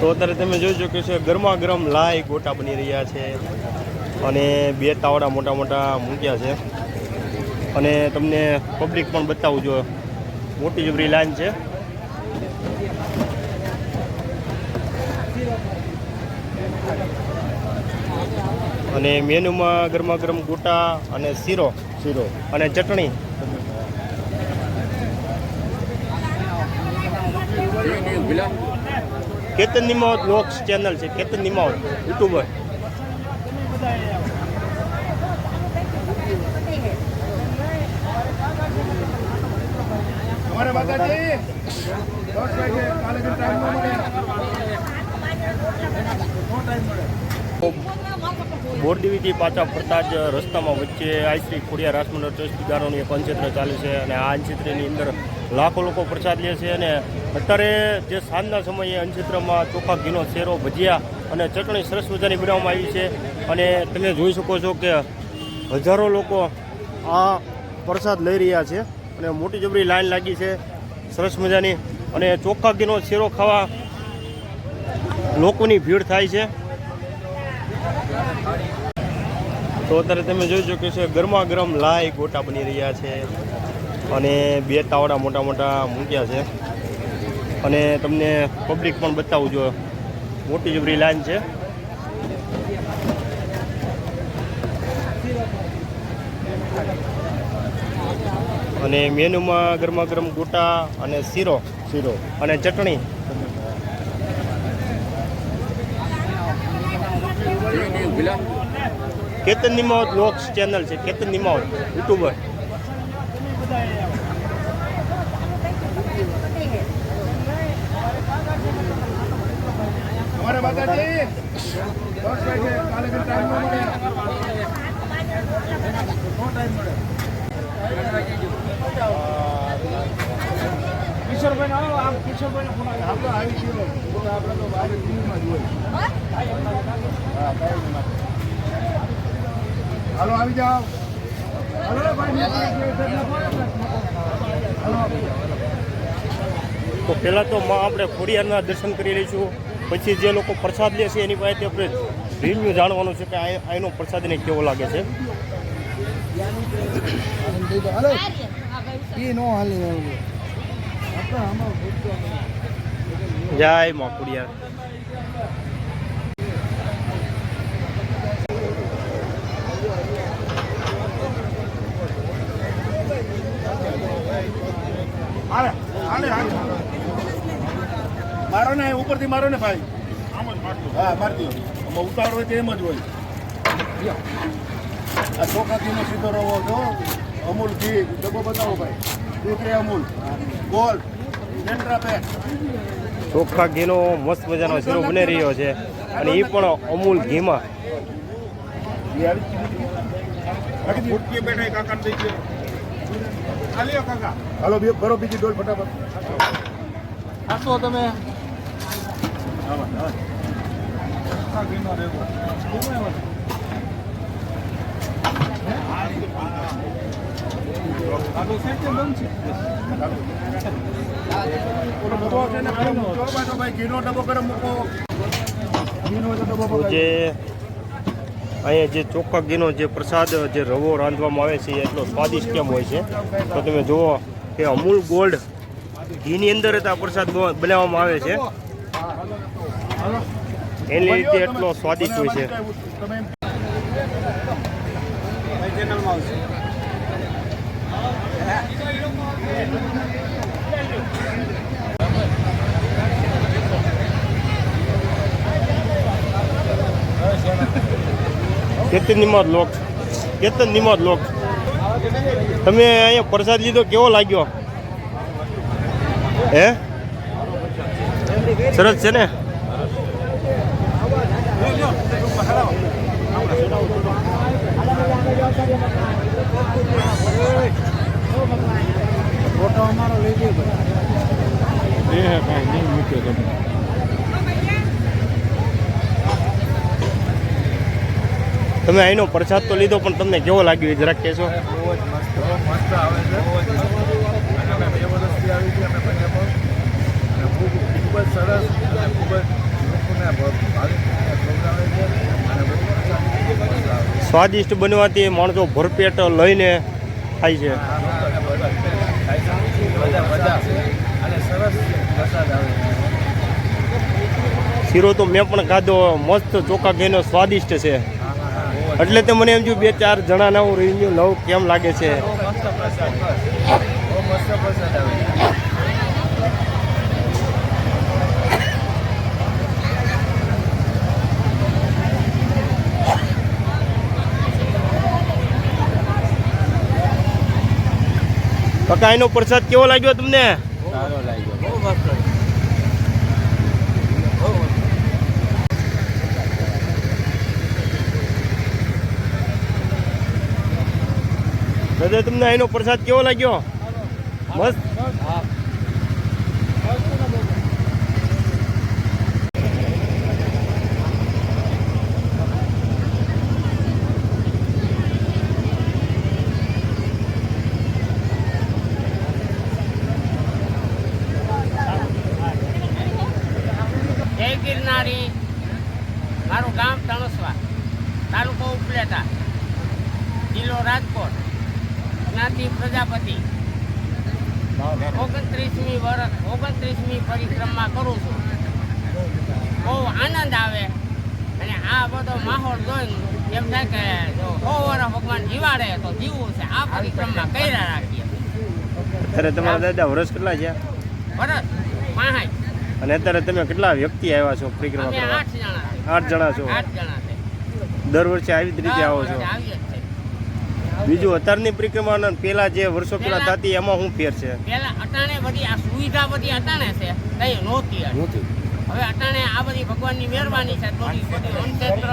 તો અત્યારે તમે જોઈ શકો છો ગરમા ગરમ લાઈ ગોટા બની રહ્યા છે અને બે તાવડા મોટા મોટા મૂક્યા છે. અને તમને પબ્લિક પણ બતાવું જો, મોટી જબરી લાઈન છે. અને મેનુમાં ગરમા ગરમ ગોટા અને શીરો શીરો અને ચટણી. કેતન નિમાવત લોક્સ ચેનલ છે કેતન નિમાવત યુટ્યુબર. કાલે ટાઈમ મળે. ટાઈમ મળે. બોરડીવીથી પાછા ફરતા જ રસ્તામાં વચ્ચે આઈશ્રી ખોડિયા રાજમંડળ ટ્રસ્ટ દીદારોની એક અંચિત્ર ચાલે છે અને આ અંચિત્રની અંદર લાખો લોકો પ્રસાદ લે છે અને અત્યારે જે સાંજના સમયે અંચિત્રમાં ચોખા, ઘીનો શેરો, ભજીયા અને ચટણી સરસ મજાની બનાવવામાં આવી છે અને તમે જોઈ શકો છો કે હજારો લોકો આ પ્રસાદ લઈ રહ્યા છે અને મોટી જબરી લાઈન લાગી છે, સરસ મજાની અને ચોખા, ઘીનો શેરો ખાવા લોકોની ભીડ થાય છે. તો અત્યારે તમે જોઈ શકો છો ગરમા ગરમ લાઈ ગોટા બની રહ્યા છે અને બે તાવડા મોટા મોટા મૂક્યા છે. અને તમને પબ્લિક પણ બતાવું જો મોટી જબરી લાઈન છે. અને મેનુમાં ગરમા ગરમ ગોટા અને શીરો શીરો. અને ચટણી. કેતન નિમાવત લોક્સ ચેનલ છે કેતન નિમાવત યુટ્યુબર અમારે માતાજી દસ વાગે કાલે જે ટાઈમ ન મળે નો ટાઈમ મળે કિશોરભાઈ આવો આમ કિશોરભાઈ ફોન આવ્યો આપણે આવી ગયો તો આપણે તો બહાર ટીવીમાં જ હોય. હા કાંઈ નહીં. હાલો આવી જાઓ. હાલો ભાઈ હાલો તો પહેલાં તો માં આપણે ખોડિયારના દર્શન કરી લઈશું. પછી જે લોકો પ્રસાદ લે છે એની પાસેથી આપણે રિવ્યુ જાણવાનું છે કે આ અહીંનો પ્રસાદને કેવો લાગે છે. હાલો. નો હાલી. જય મોકુડિયા મારો ને, ઉપરથી મારો ને ભાઈ. હા મારતી ઉતાવળ હોય તો એમ જ હોય. આ ચોખાથી સીધો રવો જો અમૂલ ઘી ડબ્બો બતાવો ભાઈ. દીકરી અમૂલ ગોલ્ડ ચોખ્ખા ઘીનો મસ્ત મજાનો શીરો બની રહ્યો છે. અને એ પણ અમૂલ ઘીમાં. ફૂટકી બેઠા કાકા દઈ છે હાલ્યો કાકા. હાલો ભરો બીજી ડોલ ફટાફટ. આસો તમે. ઘીનો ડબ્બો ગરમ મૂકો ઘીનો ડબ્બો તો જે અહીંયા જે ચોખ્ખા ઘીનો જે પ્રસાદ, જે રવો રાંધવામાં આવે છે એટલો સ્વાદિષ્ટ કેમ હોય છે? તો તમે જુઓ કે અમૂલ ગોલ્ડ ઘીની અંદર જ આ પ્રસાદ બનાવવામાં આવે છે. એની રીતે એટલો સ્વાદિષ્ટ હોય છે તમે કેતન નિમાદ લોક. કેતન નિમાદ લોક. તમે અહીંયા પ્રસાદ લીધો, કેવો લાગ્યો? હે? સરસ છે ને? ફોટો અમારો લઈ ગયો એ કાંઈ નહીં મૂક્યો તમે તમે અહીંનો પ્રસાદ તો લીધો પણ તમને કેવો લાગ્યો એ જરાક કહેશો બહુ જ મસ્ત મસ્ત આવે છે અમે બે વર્ષથી આવી છે અમે બંને પણ ખૂબ ખૂબ જ સરસ અને ખૂબ જ અને પ્રોગ્રામ છે અને બહુ મજા સ્વાદિષ્ટ બનવાથી માણસો ભરપેટ લઈને ખાય છે મજા મજા. અને સરસ વરસાદ આવે. શીરો તો મેં પણ ખાધો. મસ્ત ચોખા ઘીનો સ્વાદિષ્ટ છે. એટલે તે મને એમ થયું બે ચાર જણાના હું લઉં. કેમ લાગે છે? મસ્ત પ્રસાદ આવે. કાકા એનો પ્રસાદ કેવો લાગ્યો તમને? સારો લાગ્યો. બહુ મસ્ત દાદા તમને એનો પ્રસાદ કેવો લાગ્યો? મસ્ત? જય ગિરનારી મારું ગામ તણસવા તાલુકો ઉપલેટા જિલ્લો રાજકોટ જ્ઞાતિ પ્રજાપતિ. ઓગણત્રીસમી વર્ષ ઓગણત્રીસમી પરિક્રમા કરું છું. બહુ આનંદ આવે અને આ બધો માહોલ જોઈને એમ થાય કે જો સો વર્ષ ભગવાન જીવાડે તો જીવવું છે. આ પરિક્રમા કર્યા રાખીએ. અત્યારે તમારા દાદા વર્ષ કેટલા છે વરસ પાંચ અને અત્યારે તમે કેટલા વ્યક્તિ આવ્યા છો પરિક્રમા કરવા આઠ જણા છે. આઠ જણા છો? આઠ જણા છે. દર વર્ષે આવી જ રીતે આવો છો? આવીએ જ છે બીજું અત્યારની પરિક્રમા પેલા જે વર્ષો પેલા થતી એમાં શું ફેર છે? પેલા અટાણે બધી આ સુવિધા બધી અટાણે છે. કઈ નહોતી હતી. હવે અટાણે આ બધી ભગવાનની મહેરબાની છે. બધી બધી વનક્ષેત્ર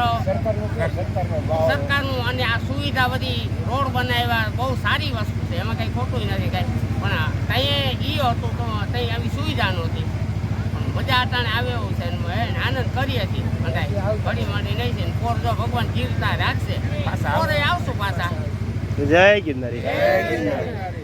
સરકારનું અને આ સુવિધા બધી રોડ બનાવ્યા બહુ સારી વસ્તુ છે. એમાં કંઈ ખોટું નથી કાંઈ. પણ ત્યાં એ હતું તો ત્યાં આવી સુવિધા નહોતી. મજા અટાણે આવે એવું છે આનંદ કરીએ છીએ ઘડી માંડી નહીં છે ને પોર જો ભગવાન જીવતા રાખશે પોરે આવશું પાછા. જય ગિરનારી. જય ગિરનારી.